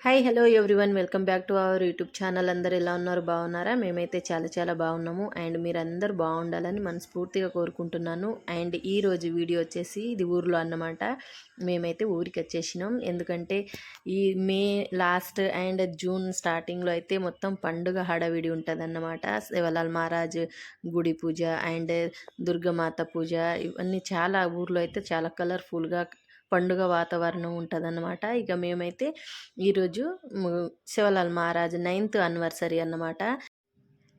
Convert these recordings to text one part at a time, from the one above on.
Hi hello everyone welcome back to our YouTube channel అందరు ఎలా ఉన్నారు? బాగున్నారా? మేమైతే చాలా చాలా బాగున్నాము. అండ్ మీరందరూ బాగుండాలని మనస్ఫూర్తిగా కోరుకుంటున్నాను. అండ్ ఈ రోజు వీడియో వచ్చేసి ఇది ఊర్లో అన్నమాట. మేమైతే ఊరికి వచ్చేసినాం. ఎందుకంటే ఈ మే లాస్ట్ అండ్ జూన్ స్టార్టింగ్లో అయితే మొత్తం పండుగ హడావిడి ఉంటుంది అన్నమాట శివలాల్ మహారాజ్ గుడి పూజ అండ్ దుర్గమాత పూజ ఇవన్నీ చాలా ఊర్లో అయితే చాలా కలర్ఫుల్గా పండుగ వాతావరణం ఉంటుందన్నమాట. ఇక మేమైతే ఈరోజు శివలాల్ మహారాజ్ నైన్త్ అనివర్సరీ అన్నమాట.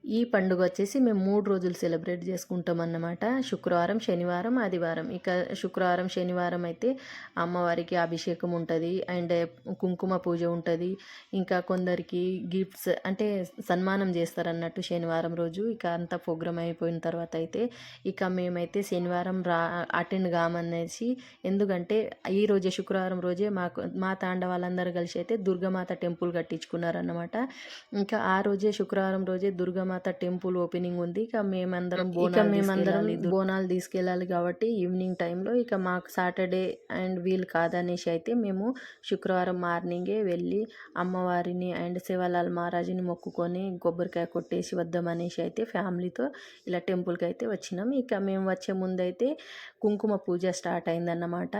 ఈ పండుగ వచ్చేసి మేము మూడు రోజులు సెలబ్రేట్ చేసుకుంటాం అన్నమాట శుక్రవారం శనివారం ఆదివారం. ఇక శుక్రవారం శనివారం అయితే అమ్మవారికి అభిషేకం ఉంటుంది. అండ్ కుంకుమ పూజ ఉంటుంది. ఇంకా కొందరికి గిఫ్ట్స్ అంటే సన్మానం చేస్తారన్నట్టు శనివారం రోజు. ఇక అంతా ప్రోగ్రామ్ అయిపోయిన తర్వాత అయితే ఇక మేమైతే శనివారం రా అటెండ్ కామనేసి ఎందుకంటే ఈ రోజే శుక్రవారం రోజే మాకు మా తాండ వాళ్ళందరూ కలిసి అయితే దుర్గమాత టెంపుల్ కట్టించుకున్నారన్నమాట. ఇంకా ఆ రోజే శుక్రవారం రోజే దుర్గమాత టెంపుల్ ఓపెనింగ్ ఉంది. ఇక మేమందరం ఇక మేమందరం బోనాలు తీసుకెళ్ళాలి కాబట్టి ఈవినింగ్ టైంలో ఇక మాకు సాటర్డే అండ్ వీలు కాదనేసి అయితే మేము శుక్రవారం మార్నింగే వెళ్ళి అమ్మవారిని అండ్ శివలాల్ మహారాజుని మొక్కుకొని కొబ్బరికాయ కొట్టేసి వద్దామనేసి అయితే ఫ్యామిలీతో ఇలా టెంపుల్కి అయితే వచ్చినాం. ఇక మేము వచ్చే ముందైతే కుంకుమ పూజ స్టార్ట్ అయిందన్నమాట.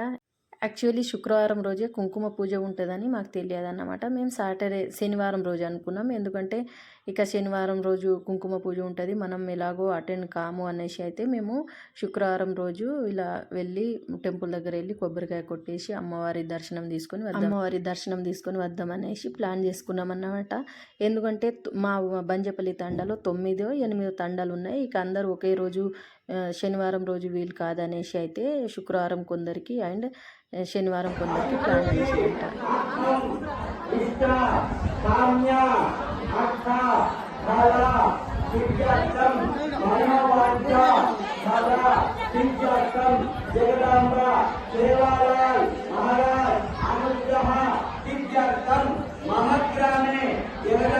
యాక్చువల్లీ శుక్రవారం రోజే కుంకుమ పూజ ఉంటుందని మాకు తెలియదు అన్నమాట మేము సాటర్డే శనివారం రోజు అనుకున్నాం. ఎందుకంటే ఇక శనివారం రోజు కుంకుమ పూజ ఉంటుంది. మనం ఎలాగో అటెండ్ కాము అనేసి అయితే మేము శుక్రవారం రోజు ఇలా వెళ్ళి టెంపుల్ దగ్గర వెళ్ళి కొబ్బరికాయ కొట్టేసి అమ్మవారి దర్శనం తీసుకొని వద్దాం. అమ్మవారి దర్శనం తీసుకొని వద్దాం అనేసి ప్లాన్ చేసుకున్నాం అన్నమాట. ఎందుకంటే మా బంజపల్లి తండాలో తొమ్మిదో ఎనిమిదో తండాలు ఉన్నాయి. ఇక అందరూ ఒకే రోజు శనివారం రోజు వీలు కాదనేసి అయితే శుక్రవారం కొందరికి అండ్ శనివారం కొందరికి ప్లాన్ చేసి ఉంటారు ఇష్ట కామ్య అర్థ ఫల విద్యార్థం మనోవాంఛ ఫల విద్యార్థం జగదాంబ దేవాలయాల్ మహారాజ్ అనుగ్రహ విద్యార్థం మహగ్రామే జగదాంబ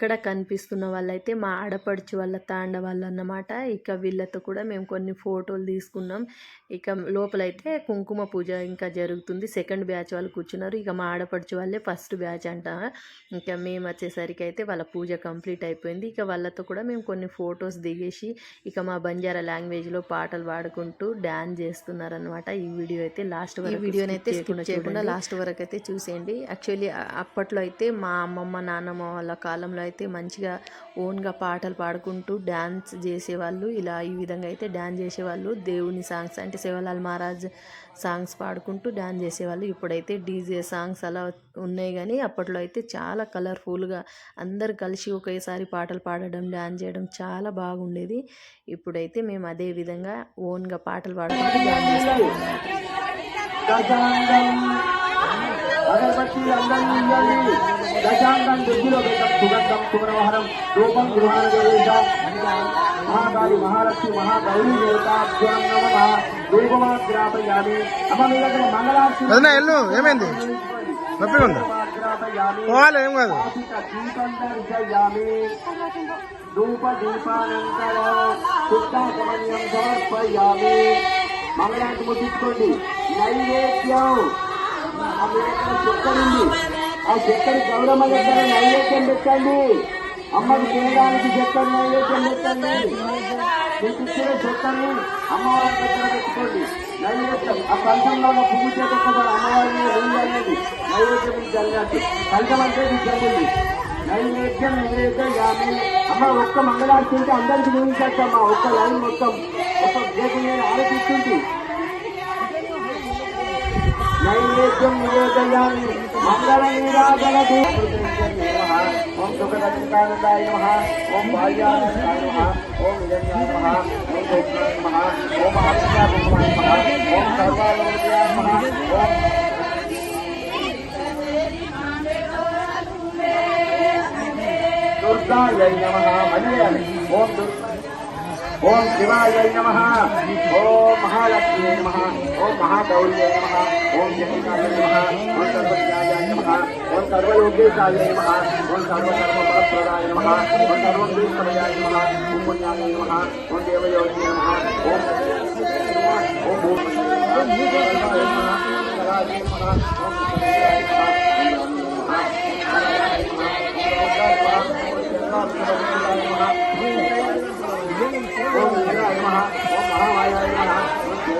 ఇక్కడ కనిపిస్తున్న వాళ్ళైతే మా ఆడపడుచు వాళ్ళ తాండ వాళ్ళు అన్నమాట. ఇక వీళ్ళతో కూడా మేము కొన్ని ఫోటోలు తీసుకున్నాం. ఇక లోపలైతే కుంకుమ పూజ ఇంకా జరుగుతుంది. సెకండ్ బ్యాచ్ వాళ్ళు కూర్చున్నారు. ఇక మా ఆడపడుచు వాళ్ళే ఫస్ట్ బ్యాచ్ అంట. ఇంకా మేము వచ్చేసరికి అయితే వాళ్ళ పూజ కంప్లీట్ అయిపోయింది. ఇక వాళ్ళతో కూడా మేము కొన్ని ఫొటోస్ దిగేసి ఇక మా బంజారా లాంగ్వేజ్లో పాటలు పాడుకుంటూ డ్యాన్స్ చేస్తున్నారనమాట ఈ వీడియో అయితే లాస్ట్ వరకు వీడియోని అయితే స్కిప్ చేయకుండా లాస్ట్ వరకు అయితే చూసేయండి. యాక్చువల్లీ అప్పట్లో అయితే మా అమ్మమ్మ నాన్నమ్మ వాళ్ళ కాలంలో అయితే మంచిగా ఓన్గా పాటలు పాడుకుంటూ డ్యాన్స్ చేసేవాళ్ళు. ఇలా ఈ విధంగా అయితే డ్యాన్స్ చేసేవాళ్ళు. దేవుని సాంగ్స్ అంటే శివలాల్ మహారాజ్ సాంగ్స్ పాడుకుంటూ డ్యాన్స్ చేసేవాళ్ళు. ఇప్పుడైతే డీజే సాంగ్స్ అలా ఉన్నాయి కానీ అప్పట్లో అయితే చాలా కలర్ఫుల్గా అందరు కలిసి ఒకేసారి పాటలు పాడడం డ్యాన్స్ చేయడం చాలా బాగుండేది. ఇప్పుడైతే మేము అదే విధంగా ఓన్గా పాటలు పాడుకుంటూ డ్యాన్స్ చేస్తాం అగరబత్తి అందరినీ ఇవ్వాలి దశాంగం దుర్గిలో పెట్టం సుగంధం సుమనోహరం రూపం గృహాణ మహాకాళి మహాలక్ష్మి మహాగౌరీ దేవతాభ్యాం నమ. రూపమాగ్రాపయామి. అమ్మ మీ దగ్గర మంగళార్తి వదినా ఎల్లు ఏమైంది? నొప్పిగా ఉందా పోవాలి ఏం కాదు. ధూప దీపానంతరం సమర్పయామి. ముట్టించుకోండి. నైవేద్యం. ఆ మీ ఆ చక్కెర గౌరమ్మ దగ్గర నైవేద్యం పెట్టండి అమ్మకి తినడానికి చక్కెర నైవేద్యం పెట్టండి మీకు ఇచ్చిన చక్కెరని అమ్మవారి దగ్గర పెట్టుకోండి నైవేద్యం ఆ కంఠంలో ఉన్న పువ్వు చేత అమ్మవారిని నీళ్ళు అనేది నైవేద్యం మీకు జరిగినట్టు కంఠం అంటే మీకు జరిగింది నైవేద్యం నైవేద్యం యాభై అమ్మ ఒక్క మంగళారతి ఉంటే అందరికి చూపించమ్మా ఒక్క లైన్ మొత్తం. ఒక దేశం నేను ఆలోచిస్తుంది नैवेद्यम। निवेदयामि मङ्गलनीराजनति ॐ सुखदचिन्तानन्दाय नमः। ॐ भाग्यानन्दाय नमः। ॐ विजयाय नमः। ॐ भोज्याय नमः। ॐ महात्म्या भगवान् नमः। ॐ सर्वालोक्याय नमः। ॐ दुर्गायै नमः। मन्ये ॐ दुर्गा ओम शिवाय नम। ओम महालक्ष्मी नम। ओम महागौरी नम। ओम जनिकाय नम। ओम सर्वज्ञाय नम। ओम सर्वयोगेशाय नम। ओम सर्वकर्मफलप्रदाय नम। ओम सर्वदुष्टमयाय नम। ओम पुण्याय नम। ओम देवयोगे नमः। ओम ओम ओम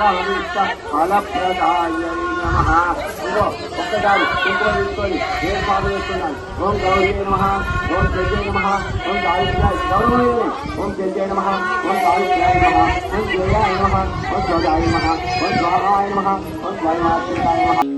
నమ ఓం సంగామిష్ట ఫలప్రదాయ నమ ఇదిగో ఒక్కసారి కుంకుమ తీసుకొని ఏ పాలు వేస్తున్నాను ఓం గౌరీ నమ ఓం జయ నమ ఓం గాయత్రాయ గౌరవ ఓం జయ నమ ఓం గాయత్రాయ నమ ఓం జయాయ నమ ఓం జోదాయ నమ ఓం స్వాహాయ నమ ఓం స్వయమాత్రికాయ నమ